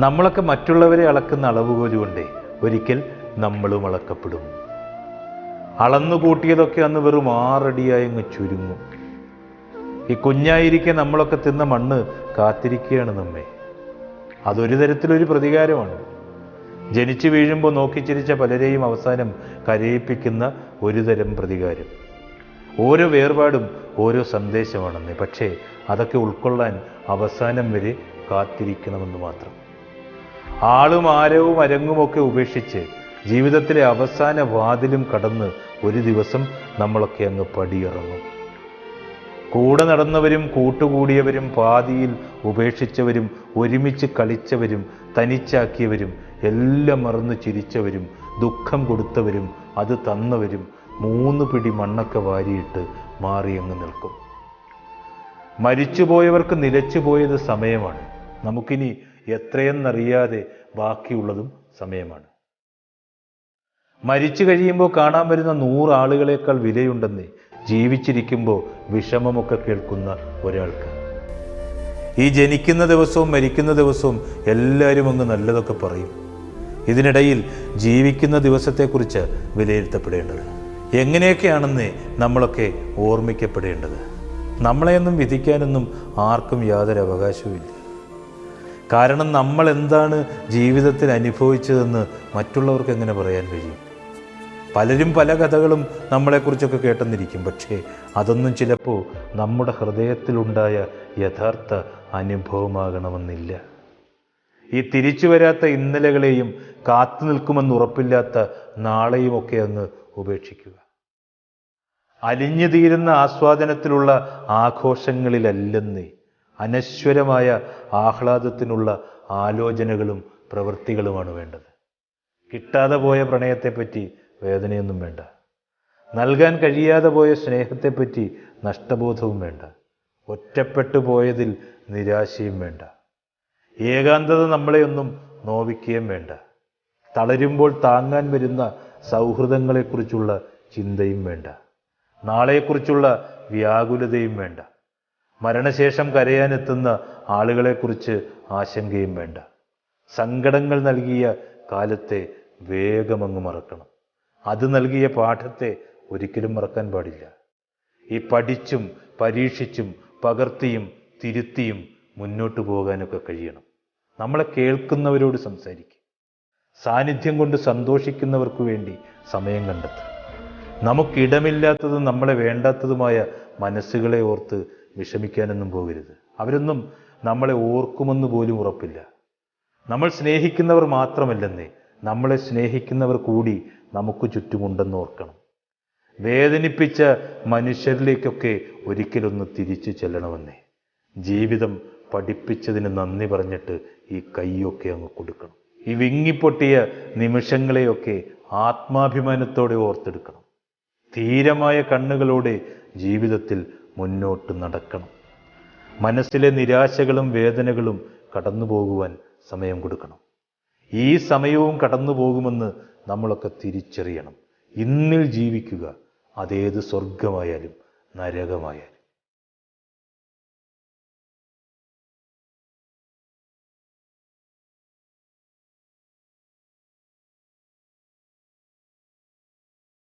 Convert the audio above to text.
നമ്മളൊക്കെ മറ്റുള്ളവരെ അളക്കുന്ന അളവുകോൽ ഒരിക്കൽ നമ്മളും അളക്കപ്പെടും. അളന്നു കൂട്ടിയതൊക്കെ അന്ന് വെറും ആറടിയായി അങ്ങ് ചുരുങ്ങും. ഈ കുഞ്ഞായിരിക്കെ നമ്മളൊക്കെ തിന്ന മണ്ണ് കാത്തിരിക്കുകയാണ് നമ്മെ. അതൊരു തരത്തിലൊരു പ്രതികാരമാണ്. ജനിച്ചു വീഴുമ്പോൾ നോക്കിച്ചിരിച്ച പലരെയും അവസാനം കരയിപ്പിക്കുന്ന ഒരു തരം പ്രതികാരം. ഓരോ വേർപാടും ഓരോ സന്ദേശമാണെന്ന്. പക്ഷേ അതൊക്കെ ഉൾക്കൊള്ളാൻ അവസാനം വരെ കാത്തിരിക്കണമെന്ന് മാത്രം. ആളും ആരവും അരങ്ങുമൊക്കെ ഉപേക്ഷിച്ച് ജീവിതത്തിലെ അവസാന വാതിലും കടന്ന് ഒരു ദിവസം നമ്മളൊക്കെ അങ്ങ് പടിയിറങ്ങും. കൂടെ നടന്നവരും കൂട്ടുകൂടിയവരും പാതിയിൽ ഉപേക്ഷിച്ചവരും ഒരുമിച്ച് കളിച്ചവരും തനിച്ചാക്കിയവരും എല്ലാം മറന്നു ചിരിച്ചവരും ദുഃഖം കൊടുത്തവരും അത് തന്നവരും മൂന്ന് പിടി മണ്ണൊക്കെ വാരിയിട്ട് മാറി അങ്ങ് നിൽക്കും. മരിച്ചുപോയവർക്ക് നിലച്ചുപോയത് സമയമാണ്. നമുക്കിനി എത്രയെന്നറിയാതെ ബാക്കിയുള്ളതും സമയമാണ്. മരിച്ചു കഴിയുമ്പോൾ കാണാൻ വരുന്ന നൂറ് ആളുകളേക്കാൾ വിലയുണ്ടെന്ന് ജീവിച്ചിരിക്കുമ്പോൾ വിഷമമൊക്കെ കേൾക്കുന്ന ഒരാൾക്ക്. ഈ ജനിക്കുന്ന ദിവസവും മരിക്കുന്ന ദിവസവും എല്ലാവരും അങ്ങ് നല്ലതൊക്കെ പറയും. ഇതിനിടയിൽ ജീവിക്കുന്ന ദിവസത്തെക്കുറിച്ച് വിലയിരുത്തപ്പെടേണ്ടത്. എങ്ങനെയൊക്കെയാണെന്ന് നമ്മളൊക്കെ ഓർമ്മിക്കപ്പെടേണ്ടത്. നമ്മളെയൊന്നും വിധിക്കാനൊന്നും ആർക്കും യാതൊരു അവകാശവുമില്ല. കാരണം നമ്മൾ എന്താണ് ജീവിതത്തിൽ അനുഭവിച്ചതെന്ന് മറ്റുള്ളവർക്ക് എങ്ങനെ പറയാൻ കഴിയും? പലരും പല കഥകളും നമ്മളെക്കുറിച്ചൊക്കെ കേട്ടെന്നിരിക്കും. പക്ഷേ അതൊന്നും ചിലപ്പോൾ നമ്മുടെ ഹൃദയത്തിലുണ്ടായ യഥാർത്ഥ അനുഭവമാകണമെന്നില്ല. ഈ തിരിച്ചു വരാത്ത ഇന്നലകളെയും കാത്തു നിൽക്കുമെന്ന് ഉറപ്പില്ലാത്ത നാളെയുമൊക്കെ അങ്ങ് ഉപേക്ഷിക്കുക. അലിഞ്ഞു തീരുന്ന ആസ്വാദനത്തിലുള്ള ആഘോഷങ്ങളിലല്ലെന്നേ. അനശ്വരമായ ആഹ്ലാദത്തിനുള്ള ആലോചനകളും പ്രവൃത്തികളുമാണ് വേണ്ടത്. കിട്ടാതെ പോയ പ്രണയത്തെപ്പറ്റി വേദനയൊന്നും വേണ്ട. നൽകാൻ കഴിയാതെ പോയ സ്നേഹത്തെപ്പറ്റി നഷ്ടബോധവും വേണ്ട. ഒറ്റപ്പെട്ടു പോയതിൽ നിരാശയും വേണ്ട. ഏകാന്തത നമ്മളെയൊന്നും നോവിക്കുകയും വേണ്ട. തളരുമ്പോൾ താങ്ങാൻ വരുന്ന സൗഹൃദങ്ങളെക്കുറിച്ചുള്ള ചിന്തയും വേണ്ട. നാളെക്കുറിച്ചുള്ള വ്യാകുലതയും വേണ്ട. മരണശേഷം കരയാനെത്തുന്ന ആളുകളെക്കുറിച്ച് ആശങ്കയും വേണ്ട. സങ്കടങ്ങൾ നൽകിയ കാലത്തെ വേഗമങ്ങ് മറക്കണം. അത് നൽകിയ പാഠത്തെ ഒരിക്കലും മറക്കാൻ പാടില്ല. ഈ പഠിച്ചും പരീക്ഷിച്ചും പകർത്തിയും തിരുത്തിയും മുന്നോട്ട് പോകാനൊക്കെ കഴിയണം. നമ്മളെ കേൾക്കുന്നവരോട് സംസാരിക്കും സാന്നിധ്യം കൊണ്ട് സന്തോഷിക്കുന്നവർക്ക് വേണ്ടി സമയം കണ്ടെത്തുക. നമുക്കിടമില്ലാത്തതും നമ്മളെ വേണ്ടാത്തതുമായ മനസ്സുകളെ ഓർത്ത് വിഷമിക്കാനൊന്നും പോകരുത്. അവരൊന്നും നമ്മളെ ഓർക്കുമെന്ന് പോലും ഉറപ്പില്ല. നമ്മൾ സ്നേഹിക്കുന്നവർ മാത്രമല്ലെന്നേ നമ്മളെ സ്നേഹിക്കുന്നവർ കൂടി നമുക്ക് ചുറ്റുമുണ്ടെന്ന് ഓർക്കണം. വേദനിപ്പിച്ച മനുഷ്യരിലേക്കൊക്കെ ഒരിക്കലൊന്ന് തിരിച്ചു ചെല്ലണമെന്നേ. ജീവിതം പഠിപ്പിച്ചതിന് നന്ദി പറഞ്ഞിട്ട് ഈ കൈയൊക്കെ അങ്ങ് കൊടുക്കണം. ഈ വിങ്ങിപ്പൊട്ടിയ നിമിഷങ്ങളെയൊക്കെ ആത്മാഭിമാനത്തോടെ ഓർത്തെടുക്കണം. ധീരമായ കണ്ണുകളോടെ ജീവിതത്തിൽ മുന്നോട്ട് നടക്കണം. മനസ്സിലെ നിരാശകളും വേദനകളും കടന്നു പോകുവാൻ സമയം കൊടുക്കണം. ഈ സമയവും കടന്നു പോകുമെന്ന് നമ്മളൊക്കെ തിരിച്ചറിയണം. ഇന്നിൽ ജീവിക്കുക അതേത് സ്വർഗമായാലും നരകമായാലും.